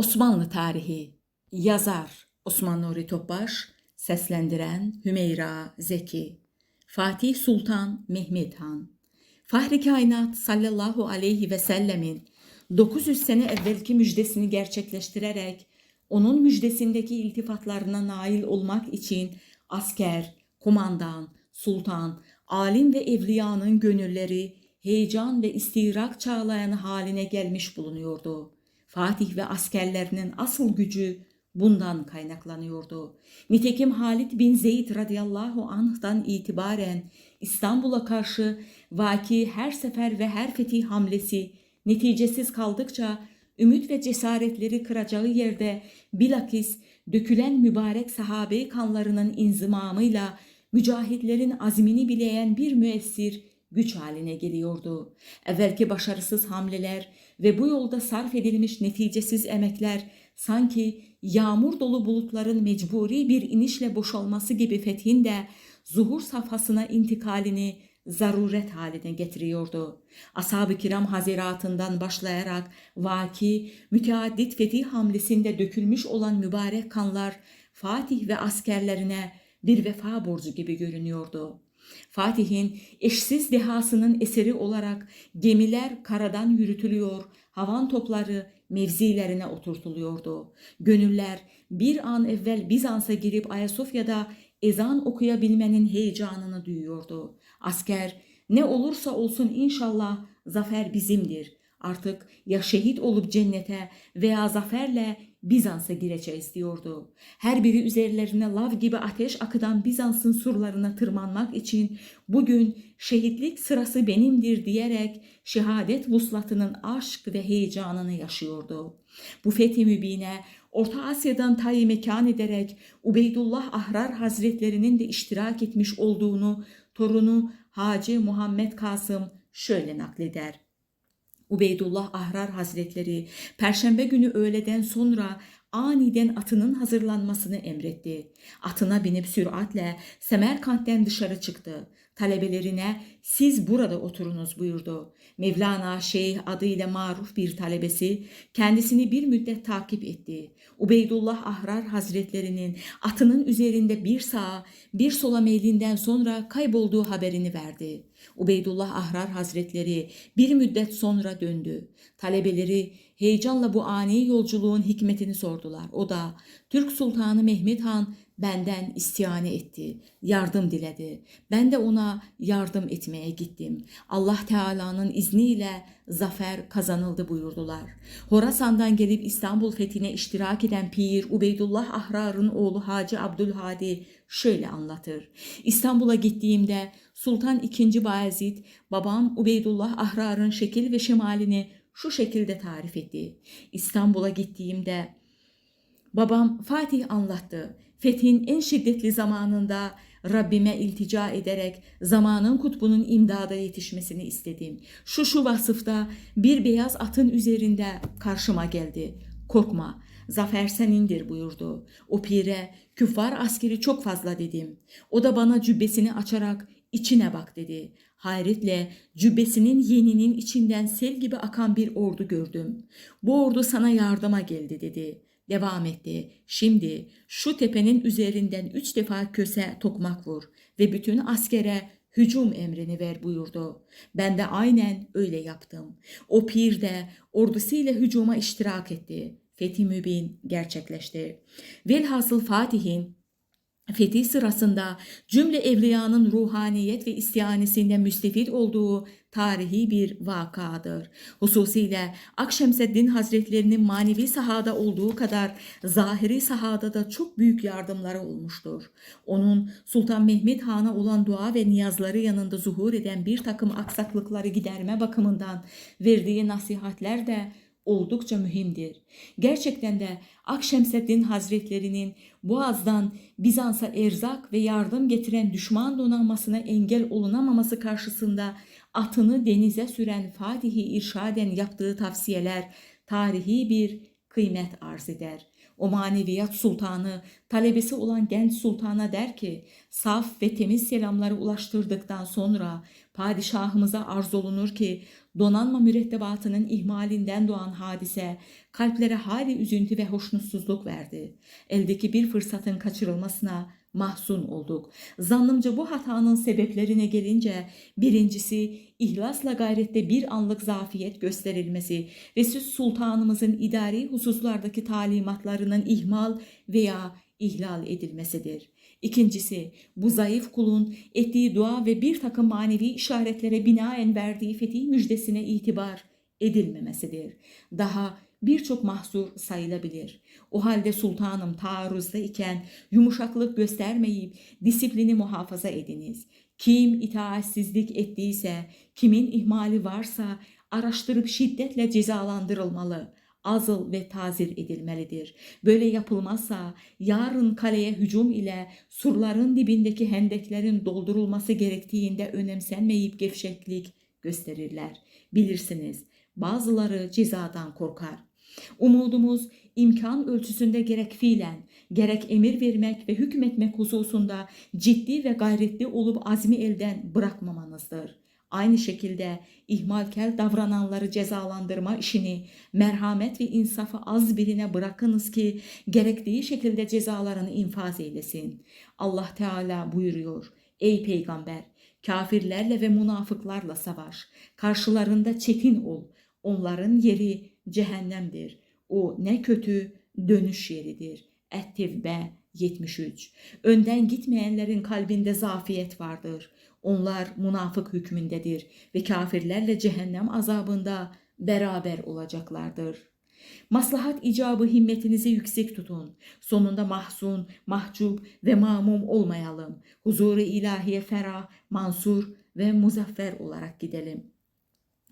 Osmanlı tarihi yazar Osman Nuri Topbaş, seslendiren Hümeyra Zeki, Fatih Sultan Mehmet Han, Fahri Kainat sallallahu aleyhi ve sellemin 900 sene evvelki müjdesini gerçekleştirerek onun müjdesindeki iltifatlarına nail olmak için asker, kumandan, sultan, alim ve evliyanın gönülleri heyecan ve istirak çağlayan haline gelmiş bulunuyordu. Fatih ve askerlerinin asıl gücü bundan kaynaklanıyordu. Nitekim Halid bin Zeyd radıyallahu anh'dan itibaren İstanbul'a karşı vaki her sefer ve her fetih hamlesi neticesiz kaldıkça ümit ve cesaretleri kıracağı yerde bilakis dökülen mübarek sahabe kanlarının inzimamıyla mücahitlerin azmini bileyen bir müessir güç haline geliyordu. Evvelki başarısız hamleler ve bu yolda sarf edilmiş neticesiz emekler sanki yağmur dolu bulutların mecburi bir inişle boşalması gibi fethin de zuhur safhasına intikalini zaruret haline getiriyordu. Ashab-ı kiram haziratından başlayarak vaki müteaddit fetih hamlesinde dökülmüş olan mübarek kanlar Fatih ve askerlerine bir vefa borcu gibi görünüyordu. Fatih'in eşsiz dehasının eseri olarak gemiler karadan yürütülüyor, havan topları mevzilerine oturtuluyordu. Gönüller bir an evvel Bizans'a girip Ayasofya'da ezan okuyabilmenin heyecanını duyuyordu. Asker ne olursa olsun inşallah zafer bizimdir. Artık ya şehit olup cennete veya zaferle Bizans'a gireceğiz diyordu. Her biri üzerlerine lav gibi ateş akıdan Bizans'ın surlarına tırmanmak için bugün şehitlik sırası benimdir diyerek şehadet vuslatının aşk ve heyecanını yaşıyordu. Bu fethi mübine Orta Asya'dan tayi mekan ederek Ubeydullah Ahrar Hazretlerinin de iştirak etmiş olduğunu torunu Hacı Muhammed Kasım şöyle nakleder. Ubeydullah Ahrar Hazretleri Perşembe günü öğleden sonra aniden atının hazırlanmasını emretti. Atına binip süratle Semerkant'ten dışarı çıktı. Talebelerine siz burada oturunuz buyurdu. Mevlana Şeyh adıyla maruf bir talebesi kendisini bir müddet takip etti. Ubeydullah Ahrar Hazretlerinin atının üzerinde bir sağa bir sola meylinden sonra kaybolduğu haberini verdi. Ubeydullah Ahrar Hazretleri bir müddet sonra döndü. Talebeleri heyecanla bu ani yolculuğun hikmetini sordular. O da Türk Sultanı Mehmet Han benden istihane etti, yardım diledi. Ben de ona yardım etmeye gittim. Allah Teala'nın izniyle zafer kazanıldı buyurdular. Horasan'dan gelip İstanbul fethine iştirak eden Pir Ubeydullah Ahrar'ın oğlu Hacı Abdülhadi şöyle anlatır. İstanbul'a gittiğimde Sultan II. Bayezid babam Ubeydullah Ahrar'ın şekil ve şemalini şu şekilde tarif etti. İstanbul'a gittiğimde babam Fatih anlattı. Fethin en şiddetli zamanında Rabbime iltica ederek zamanın kutbunun imdada yetişmesini istedim. Şu şu vasıfta bir beyaz atın üzerinde karşıma geldi. Korkma, zafer senindir buyurdu. O pire, küffar askeri çok fazla dedim. O da bana cübbesini açarak içine bak dedi. Hayretle cübbesinin yeninin içinden sel gibi akan bir ordu gördüm. Bu ordu sana yardıma geldi dedi. Devam etti. Şimdi şu tepenin üzerinden üç defa köse tokmak vur ve bütün askere hücum emrini ver buyurdu. Ben de aynen öyle yaptım. O pir de ordusuyla hücuma iştirak etti. Fethi Mübin gerçekleşti. Velhasıl Fatih'in Fetih sırasında cümle evliyanın ruhaniyet ve istihanesinden müstefid olduğu tarihi bir vakadır. Hususiyle Akşemseddin Hazretlerinin manevi sahada olduğu kadar zahiri sahada da çok büyük yardımları olmuştur. Onun Sultan Mehmet Han'a olan dua ve niyazları yanında zuhur eden bir takım aksaklıkları giderme bakımından verdiği nasihatler de oldukça mühimdir. Gerçekten de Akşemseddin Hazretlerinin Boğaz'dan Bizans'a erzak ve yardım getiren düşman donanmasına engel olunamaması karşısında atını denize süren Fatih'i irşaden yaptığı tavsiyeler tarihi bir kıymet arz eder. O maneviyat sultanı talebesi olan genç sultana der ki saf ve temiz selamları ulaştırdıktan sonra padişahımıza arz olunur ki donanma mürettebatının ihmalinden doğan hadise kalplere hali üzüntü ve hoşnutsuzluk verdi. Eldeki bir fırsatın kaçırılmasına mahzun olduk. Zannımca bu hatanın sebeplerine gelince birincisi ihlasla gayrette bir anlık zafiyet gösterilmesi siz sultanımızın idari hususlardaki talimatlarının ihmal veya ihlal edilmesidir. İkincisi bu zayıf kulun ettiği dua ve bir takım manevi işaretlere binaen verdiği fetih müjdesine itibar edilmemesidir. Daha birçok mahzur sayılabilir. O halde sultanım taarruzda iken yumuşaklık göstermeyip disiplini muhafaza ediniz. Kim itaatsizlik ettiyse, kimin ihmali varsa araştırıp şiddetle cezalandırılmalı azıl ve tazir edilmelidir. Böyle yapılmazsa yarın kaleye hücum ile surların dibindeki hendeklerin doldurulması gerektiğinde önemsenmeyip gevşeklik gösterirler. Bilirsiniz bazıları cezadan korkar. Umudumuz imkan ölçüsünde gerek fiilen, gerek emir vermek ve hükmetmek hususunda ciddi ve gayretli olup azmi elden bırakmamanızdır. Aynı şekilde ihmalkar davrananları cezalandırma işini merhamet ve insafı az birine bırakınız ki gerektiği şekilde cezalarını infaz eylesin. Allah Teala buyuruyor. Ey peygamber kafirlerle ve münafıklarla savaş. Karşılarında çetin ol. Onların yeri cehennemdir. O ne kötü dönüş yeridir. Et-Tevbe 73. Önden gitmeyenlerin kalbinde zafiyet vardır. Onlar münafık hükmündedir ve kafirlerle cehennem azabında beraber olacaklardır. Maslahat icabı himmetinizi yüksek tutun. Sonunda mahzun, mahcup ve mamum olmayalım. Huzuru ilahiye ferah, mansur ve muzaffer olarak gidelim.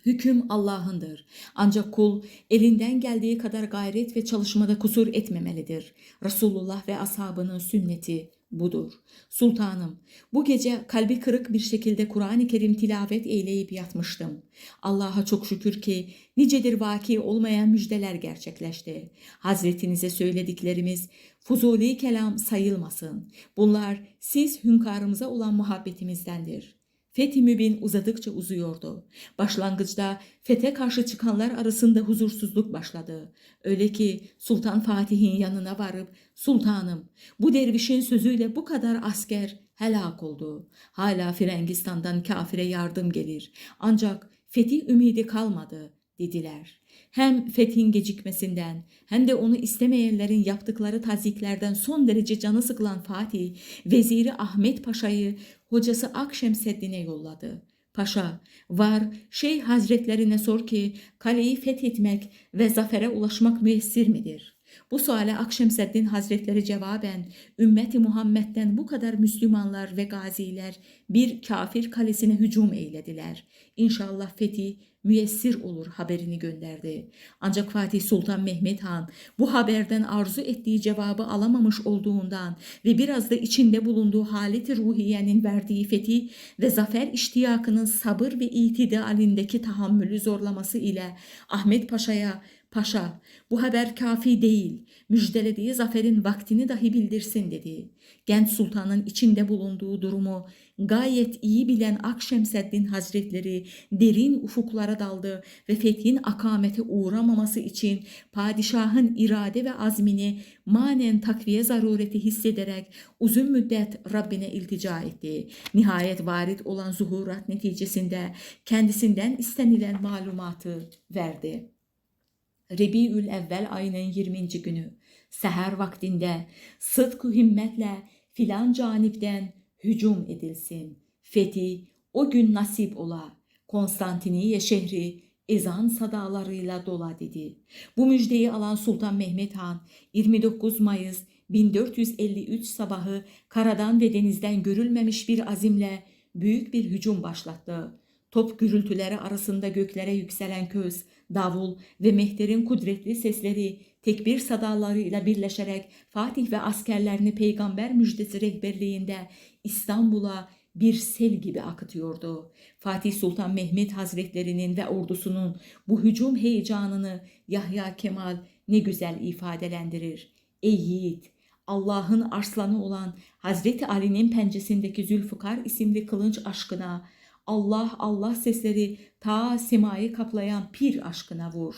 Hüküm Allah'ındır. Ancak kul elinden geldiği kadar gayret ve çalışmada kusur etmemelidir. Resulullah ve ashabının sünneti budur. Sultanım, bu gece kalbi kırık bir şekilde Kur'an-ı Kerim tilavet eyleyip yatmıştım. Allah'a çok şükür ki nicedir vaki olmayan müjdeler gerçekleşti. Hazretinize söylediklerimiz fuzuli kelam sayılmasın. Bunlar siz hünkârımıza olan muhabbetimizdendir.'' Fethi Mübin uzadıkça uzuyordu. Başlangıçta fete karşı çıkanlar arasında huzursuzluk başladı. Öyle ki Sultan Fatih'in yanına varıp Sultanım bu dervişin sözüyle bu kadar asker helak oldu. Hala Frengistan'dan kafire yardım gelir. Ancak fetih ümidi kalmadı dediler. Hem fethin gecikmesinden hem de onu istemeyenlerin yaptıkları taziklerden son derece canı sıkılan Fatih, veziri Ahmet Paşa'yı hocası Akşemseddin'e yolladı. Paşa, var Şeyh Hazretlerine sor ki kaleyi fethetmek ve zafere ulaşmak müessir midir? Bu suale Akşemseddin Hazretleri cevaben ümmeti Muhammed'den bu kadar Müslümanlar ve gaziler bir kafir kalesine hücum eylediler. İnşallah fethi müyessir olur haberini gönderdi. Ancak Fatih Sultan Mehmet Han bu haberden arzu ettiği cevabı alamamış olduğundan ve biraz da içinde bulunduğu haleti ruhiyenin verdiği fethi ve zafer iştiyakının sabır ve itidalindeki tahammülü zorlaması ile Ahmet Paşa'ya Paşa, bu haber kafi değil. Müjdelediği zaferin vaktini dahi bildirsin dedi. Genç sultanın içinde bulunduğu durumu gayet iyi bilen Akşemseddin Hazretleri derin ufuklara daldı ve fethin akamete uğramaması için padişahın irade ve azmini manen takviye zarureti hissederek uzun müddet Rabbine iltica etti. Nihayet varit olan zuhurat neticesinde kendisinden istenilen malumatı verdi. Rebiül Evvel ayının 20. günü seher vaktinde sıdkı himmetle filan canipten hücum edilsin. Fethi o gün nasip ola. Konstantiniye şehri ezan sadalarıyla dola dedi. Bu müjdeyi alan Sultan Mehmet Han 29 Mayıs 1453 sabahı karadan ve denizden görülmemiş bir azimle büyük bir hücum başlattı. Top gürültüleri arasında göklere yükselen köz, davul ve mehterin kudretli sesleri tekbir sadalarıyla birleşerek Fatih ve askerlerini peygamber müjdesi rehberliğinde İstanbul'a bir sel gibi akıtıyordu. Fatih Sultan Mehmet Hazretlerinin ve ordusunun bu hücum heyecanını Yahya Kemal ne güzel ifadelendirir. Ey yiğit, Allah'ın arslanı olan Hazreti Ali'nin pencesindeki Zülfikar isimli kılınç aşkına, Allah Allah sesleri ta semayı kaplayan pir aşkına vur.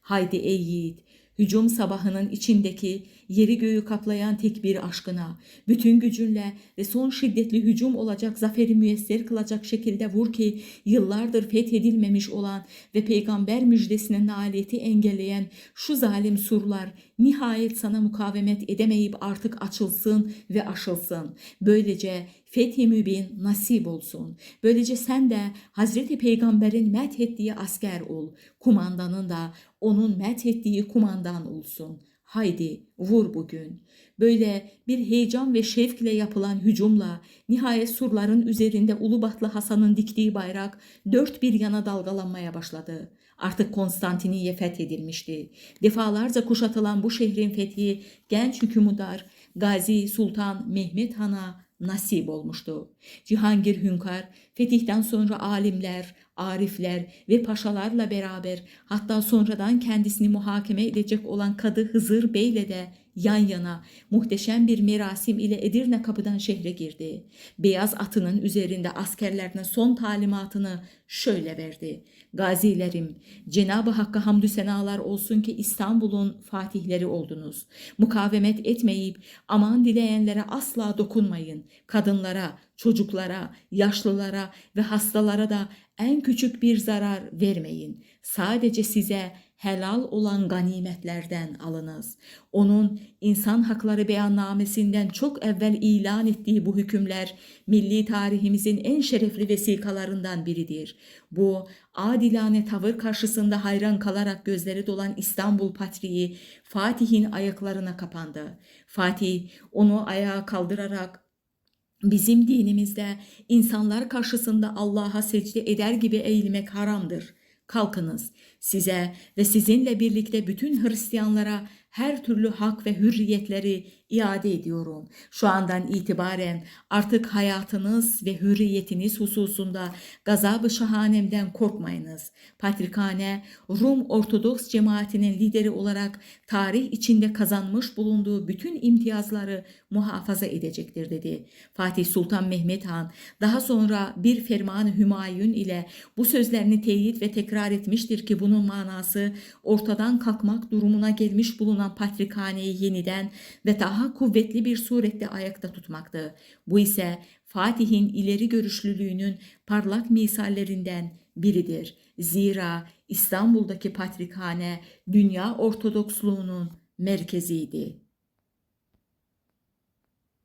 Haydi ey yiğit, hücum sabahının içindeki yeri göğü kaplayan tek bir aşkına, bütün gücünle ve son şiddetli hücum olacak zaferi müyesser kılacak şekilde vur ki yıllardır fethedilmemiş olan ve peygamber müjdesinin nailiyeti engelleyen şu zalim surlar nihayet sana mukavemet edemeyip artık açılsın ve aşılsın. Böylece fethi mübin nasip olsun. Böylece sen de Hazreti Peygamber'in methettiği asker ol. Kumandanın da onun methettiği kumandan olsun. Haydi vur bugün. Böyle bir heyecan ve şevkle yapılan hücumla nihayet surların üzerinde Ulubatlı Hasan'ın diktiği bayrak dört bir yana dalgalanmaya başladı. Artık Konstantiniye fethedilmişti. Defalarca kuşatılan bu şehrin fethi genç hükümdar Gazi Sultan Mehmet Han'a nasip olmuştu. Cihangir Hünkar fetihten sonra alimler, arifler ve paşalarla beraber hatta sonradan kendisini muhakeme edecek olan Kadı Hızır Bey'le de yan yana muhteşem bir merasim ile Edirne kapıdan şehre girdi. Beyaz atının üzerinde askerlerine son talimatını şöyle verdi. Gazilerim, Cenab-ı Hakk'a hamdü senalar olsun ki İstanbul'un fatihleri oldunuz. Mukavemet etmeyip aman dileyenlere asla dokunmayın. Kadınlara, çocuklara, yaşlılara ve hastalara da en küçük bir zarar vermeyin. Sadece size helal olan ganimetlerden alınız. Onun insan hakları beyannamesinden çok evvel ilan ettiği bu hükümler milli tarihimizin en şerefli vesikalarından biridir. Bu adilane tavır karşısında hayran kalarak gözleri dolan İstanbul Patriği Fatih'in ayaklarına kapandı. Fatih onu ayağa kaldırarak Bizim dinimizde insanlar karşısında Allah'a secde eder gibi eğilmek haramdır. Kalkınız, size ve sizinle birlikte bütün Hristiyanlara her türlü hak ve hürriyetleri iade ediyorum. Şu andan itibaren artık hayatınız ve hürriyetiniz hususunda gazabı şahanemden korkmayınız. Patrikhane, Rum Ortodoks cemaatinin lideri olarak tarih içinde kazanmış bulunduğu bütün imtiyazları muhafaza edecektir dedi. Fatih Sultan Mehmet Han daha sonra bir fermanı Hümayun ile bu sözlerini teyit ve tekrar etmiştir ki bunun manası ortadan kalkmak durumuna gelmiş bulunan patrikhaneyi yeniden ve daha kuvvetli bir surette ayakta tutmaktı. Bu ise Fatih'in ileri görüşlülüğünün parlak misallerinden biridir. Zira İstanbul'daki patrikhane dünya Ortodoksluğunun merkeziydi.